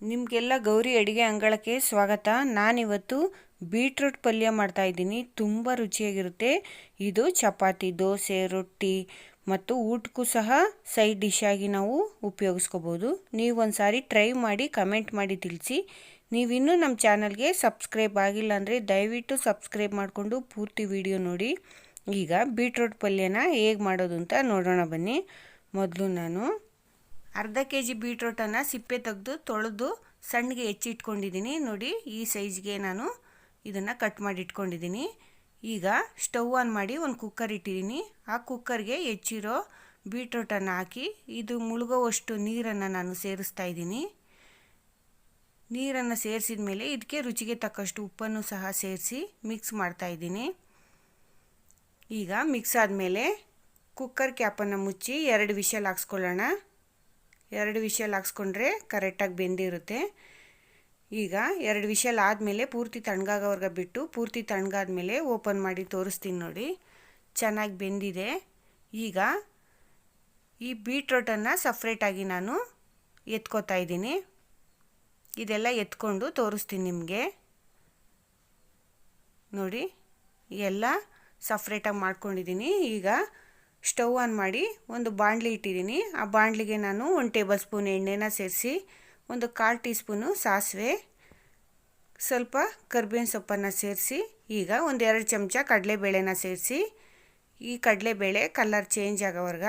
ನಿಮಗೆಲ್ಲ ಗೌರಿ ಅಡುಗೆ ಅಂಗಳಕ್ಕೆ ಸ್ವಾಗತ. ನಾನಿವತ್ತು ಬೀಟ್ರೂಟ್ ಪಲ್ಯ ಮಾಡ್ತಾಯಿದ್ದೀನಿ ತುಂಬ ರುಚಿಯಾಗಿರುತ್ತೆ. ಇದು ಚಪಾತಿ, ದೋಸೆ, ರೊಟ್ಟಿ ಮತ್ತು ಊಟಕ್ಕೂ ಸಹ ಸೈಡ್ ಡಿಶ್ ಆಗಿ ನಾವು ಉಪಯೋಗಿಸ್ಕೋಬೋದು. ನೀವು ಒಂದು ಸಾರಿ ಟ್ರೈ ಮಾಡಿ, ಕಮೆಂಟ್ ಮಾಡಿ ತಿಳಿಸಿ. ನೀವಿನ್ನೂ ನಮ್ಮ ಚಾನಲ್ಗೆ ಸಬ್ಸ್ಕ್ರೈಬ್ ಆಗಿಲ್ಲ ಅಂದರೆ ದಯವಿಟ್ಟು ಸಬ್ಸ್ಕ್ರೈಬ್ ಮಾಡಿಕೊಂಡು ಪೂರ್ತಿ ವಿಡಿಯೋ ನೋಡಿ. ಈಗ ಬೀಟ್ರೂಟ್ ಪಲ್ಯನ ಹೇಗೆ ಮಾಡೋದು ಅಂತ ನೋಡೋಣ ಬನ್ನಿ. ಮೊದಲು ನಾನು ಅರ್ಧ ಕೆ ಜಿ ಬೀಟ್ರೋಟನ್ನು ಸಿಪ್ಪೆ ತೆಗೆದು ತೊಳೆದು ಸಣ್ಣಗೆ ಹೆಚ್ಚಿಟ್ಕೊಂಡಿದ್ದೀನಿ ನೋಡಿ, ಈ ಸೈಜ್ಗೆ ನಾನು ಇದನ್ನು ಕಟ್ ಮಾಡಿ ಇಟ್ಕೊಂಡಿದ್ದೀನಿ. ಈಗ ಸ್ಟವ್ ಆನ್ ಮಾಡಿ ಒಂದು ಕುಕ್ಕರ್ ಇಟ್ಟಿದ್ದೀನಿ. ಆ ಕುಕ್ಕರ್ಗೆ ಹೆಚ್ಚಿರೋ ಬೀಟ್ರೋಟನ್ನು ಹಾಕಿ ಇದು ಮುಳುಗೋವಷ್ಟು ನೀರನ್ನು ನಾನು ಸೇರಿಸ್ತಾ ಇದ್ದೀನಿ. ನೀರನ್ನು ಸೇರಿಸಿದ ಮೇಲೆ ಇದಕ್ಕೆ ರುಚಿಗೆ ತಕ್ಕಷ್ಟು ಉಪ್ಪನ್ನು ಸಹ ಸೇರಿಸಿ ಮಿಕ್ಸ್ ಮಾಡ್ತಾ ಇದ್ದೀನಿ. ಈಗ ಮಿಕ್ಸ್ ಆದಮೇಲೆ ಕುಕ್ಕರ್ ಕ್ಯಾಪನ್ನು ಮುಚ್ಚಿ ಎರಡು ವಿಷಲ್ ಹಾಕ್ಸ್ಕೊಳ್ಳೋಣ. ಎರಡು ವಿಷಲ್ ಹಾಕ್ಸ್ಕೊಂಡ್ರೆ ಕರೆಕ್ಟಾಗಿ ಬೆಂದಿರುತ್ತೆ. ಈಗ ಎರಡು ವಿಷಲ್ ಆದಮೇಲೆ ಪೂರ್ತಿ ತಣ್ಣಗಾಗೋವರೆಗೆ ಬಿಟ್ಟು ಪೂರ್ತಿ ತಣ್ಣಗಾದ್ಮೇಲೆ ಓಪನ್ ಮಾಡಿ ತೋರಿಸ್ತೀನಿ ನೋಡಿ. ಚೆನ್ನಾಗಿ ಬೆಂದಿದೆ. ಈಗ ಈ ಬೀಟ್ರೋಟನ್ನು ಸಪ್ರೇಟಾಗಿ ನಾನು ಎತ್ಕೋತಾ ಇದ್ದೀನಿ. ಇದೆಲ್ಲ ಎತ್ಕೊಂಡು ತೋರಿಸ್ತೀನಿ ನಿಮಗೆ. ನೋಡಿ, ಎಲ್ಲ ಸಪ್ರೇಟಾಗಿ ಮಾಡ್ಕೊಂಡಿದ್ದೀನಿ. ಈಗ ಸ್ಟವ್ ಆನ್ ಮಾಡಿ ಒಂದು ಬಾಣಲಿ ಇಟ್ಟಿದ್ದೀನಿ. ಆ ಬಾಣಲಿಗೆ ನಾನು ಒಂದು ಟೇಬಲ್ ಸ್ಪೂನ್ ಎಣ್ಣೆನ ಸೇರಿಸಿ, ಒಂದು ಕಾಲು ಟೀ ಸ್ಪೂನು ಸಾಸಿವೆ, ಸ್ವಲ್ಪ ಕರ್ಬೇವಿನ ಸೊಪ್ಪನ್ನು ಸೇರಿಸಿ, ಈಗ ಒಂದು ಎರಡು ಚಮಚ ಕಡಲೆಬೇಳೆನ ಸೇರಿಸಿ, ಈ ಕಡಲೆಬೇಳೆ ಕಲರ್ ಚೇಂಜ್ ಆಗೋವರೆಗ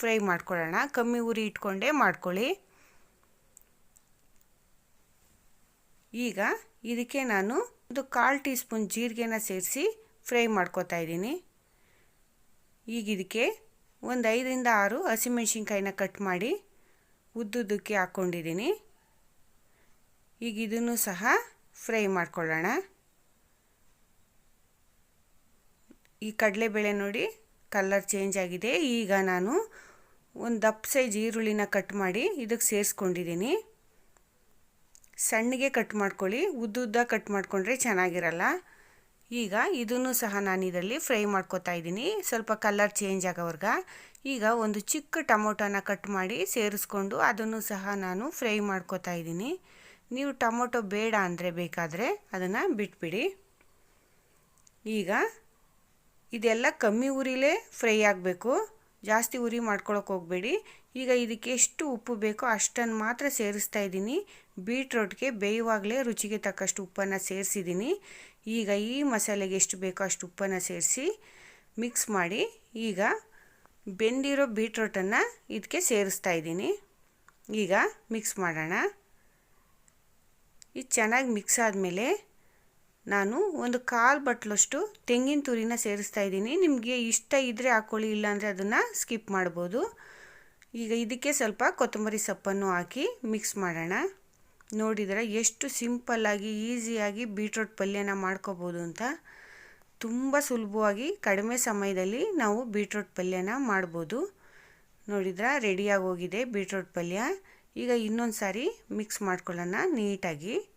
ಫ್ರೈ ಮಾಡ್ಕೊಳ್ಳೋಣ. ಕಮ್ಮಿ ಉರಿ ಇಟ್ಕೊಂಡೇ ಮಾಡ್ಕೊಳ್ಳಿ. ಈಗ ಇದಕ್ಕೆ ನಾನು ಒಂದು ಕಾಲು ಟೀ ಸ್ಪೂನ್ ಜೀರಿಗೆನ ಸೇರಿಸಿ ಫ್ರೈ ಮಾಡ್ಕೋತಾ ಇದ್ದೀನಿ. ಈಗ ಇದಕ್ಕೆ ಒಂದು ಐದರಿಂದ ಆರು ಹಸಿಮೆಣ್ಸಿನ್ಕಾಯಿನ ಕಟ್ ಮಾಡಿ ಉದ್ದುದ್ದಕ್ಕೆ ಹಾಕ್ಕೊಂಡಿದ್ದೀನಿ ಈಗ ಇದನ್ನು ಸಹ ಫ್ರೈ ಮಾಡ್ಕೊಳ್ಳೋಣ. ಈ ಕಡಲೆಬೇಳೆ ನೋಡಿ ಕಲರ್ ಚೇಂಜ್ ಆಗಿದೆ. ಈಗ ನಾನು ಒಂದು ದಪ್ಪ ಸೈಜ್ ಈರುಳ್ಳಿನ ಕಟ್ ಮಾಡಿ ಇದಕ್ಕೆ ಸೇರಿಸ್ಕೊಂಡಿದ್ದೀನಿ. ಸಣ್ಣಗೆ ಕಟ್ ಮಾಡ್ಕೊಳ್ಳಿ, ಉದ್ದುದ್ದ ಕಟ್ ಮಾಡಿಕೊಂಡ್ರೆ ಚೆನ್ನಾಗಿರಲ್ಲ. ಈಗ ಇದನ್ನು ಸಹ ನಾನು ಇದರಲ್ಲಿ ಫ್ರೈ ಮಾಡ್ಕೋತಾ ಇದ್ದೀನಿ. ಸ್ವಲ್ಪ ಕಲರ್ ಚೇಂಜ್ ಆಗೋವರ್ಗ. ಈಗ ಒಂದು ಚಿಕ್ಕ ಟೊಮೊಟೊನ ಕಟ್ ಮಾಡಿ ಸೇರಿಸ್ಕೊಂಡು ಅದನ್ನು ಸಹ ನಾನು ಫ್ರೈ ಮಾಡ್ಕೋತಾ ಇದ್ದೀನಿ. ನೀವು ಟೊಮೊಟೊ ಬೇಡ ಅಂದರೆ ಬೇಕಾದರೆ ಅದನ್ನು ಬಿಟ್ಬಿಡಿ. ಈಗ ಇದೆಲ್ಲ ಕಮ್ಮಿ ಉರಿಲೇ ಫ್ರೈ ಆಗಬೇಕು. ಜಾಸ್ತಿ ಉರಿ ಮಾಡ್ಕೊಳಕ್ಕೆ ಹೋಗಬೇಡಿ. ಈಗ ಇದಕ್ಕೆ ಎಷ್ಟು ಉಪ್ಪು ಬೇಕೋ ಅಷ್ಟನ್ನು ಮಾತ್ರ ಸೇರಿಸ್ತಾ ಇದ್ದೀನಿ. ಬೀಟ್ರೋಟ್ಗೆ ಬೇಯುವಾಗಲೇ ರುಚಿಗೆ ತಕ್ಕಷ್ಟು ಉಪ್ಪನ್ನು ಸೇರಿಸಿದ್ದೀನಿ. ಈಗ ಈ ಮಸಾಲೆಗೆ ಎಷ್ಟು ಬೇಕೋ ಅಷ್ಟು ಉಪ್ಪನ್ನು ಸೇರಿಸಿ ಮಿಕ್ಸ್ ಮಾಡಿ ಈಗ ಬೆಂದಿರೋ ಬೀಟ್ರೋಟನ್ನು ಇದಕ್ಕೆ ಸೇರಿಸ್ತಾ ಇದ್ದೀನಿ. ಈಗ ಮಿಕ್ಸ್ ಮಾಡೋಣ. ಇದು ಚೆನ್ನಾಗಿ ಮಿಕ್ಸ್ ಆದಮೇಲೆ ನಾನು ಒಂದು ಕಾಲು ಬಟ್ಲಷ್ಟು ತೆಂಗಿನ ತುರಿನ ಸೇರಿಸ್ತಾ ಇದ್ದೀನಿ. ನಿಮಗೆ ಇಷ್ಟ ಇದ್ದರೆ ಹಾಕ್ಕೊಳ್ಳಿ ಇಲ್ಲಾಂದರೆ ಅದನ್ನು ಸ್ಕಿಪ್ ಮಾಡ್ಬೋದು. ಈಗ ಇದಕ್ಕೆ ಸ್ವಲ್ಪ ಕೊತ್ತಂಬರಿ ಸೊಪ್ಪನ್ನು ಹಾಕಿ ಮಿಕ್ಸ್ ಮಾಡೋಣ. ನೋಡಿದರೆ ಎಷ್ಟು ಸಿಂಪಲ್ಲಾಗಿ ಈಸಿಯಾಗಿ ಬೀಟ್ರೋಟ್ ಪಲ್ಯನ ಮಾಡ್ಕೋಬೋದು ಅಂತ. ತುಂಬ ಸುಲಭವಾಗಿ ಕಡಿಮೆ ಸಮಯದಲ್ಲಿ ನಾವು ಬೀಟ್ರೋಟ್ ಪಲ್ಯನ ಮಾಡ್ಬೋದು. ನೋಡಿದ್ರೆ ರೆಡಿಯಾಗಿ ಹೋಗಿದೆ ಬೀಟ್ರೋಟ್ ಪಲ್ಯ. ಈಗ ಇನ್ನೊಂದು ಸಾರಿ ಮಿಕ್ಸ್ ಮಾಡ್ಕೊಳ್ಳೋಣ ನೀಟಾಗಿ.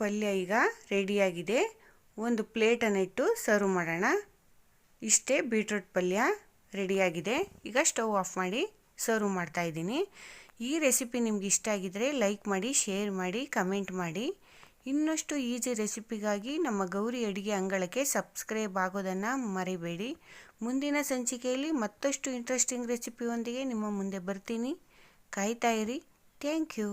ಪಲ್ಯ ಈಗ ರೆಡಿಯಾಗಿದೆ. ಒಂದು ಪ್ಲೇಟನ್ನು ಇಟ್ಟು ಸರ್ವ್ ಮಾಡೋಣ. ಇಷ್ಟೇ ಬೀಟ್ರೂಟ್ ಪಲ್ಯ ರೆಡಿಯಾಗಿದೆ. ಈಗ ಸ್ಟವ್ ಆಫ್ ಮಾಡಿ ಸರ್ವ್ ಮಾಡ್ತಾ ಇದ್ದೀನಿ. ಈ ರೆಸಿಪಿ ನಿಮ್ಗೆ ಇಷ್ಟ ಆಗಿದರೆ ಲೈಕ್ ಮಾಡಿ, ಶೇರ್ ಮಾಡಿ, ಕಮೆಂಟ್ ಮಾಡಿ. ಇನ್ನಷ್ಟು ಈಜಿ ರೆಸಿಪಿಗಾಗಿ ನಮ್ಮ ಗೌರಿ ಅಡುಗೆ ಅಂಗಳಕ್ಕೆ ಸಬ್ಸ್ಕ್ರೈಬ್ ಆಗೋದನ್ನು ಮರಿಬೇಡಿ. ಮುಂದಿನ ಸಂಚಿಕೆಯಲ್ಲಿ ಮತ್ತಷ್ಟು ಇಂಟ್ರೆಸ್ಟಿಂಗ್ ರೆಸಿಪಿಯೊಂದಿಗೆ ನಿಮ್ಮ ಮುಂದೆ ಬರ್ತೀನಿ. ಕಾಯ್ತಾ ಇರಿ. Thank you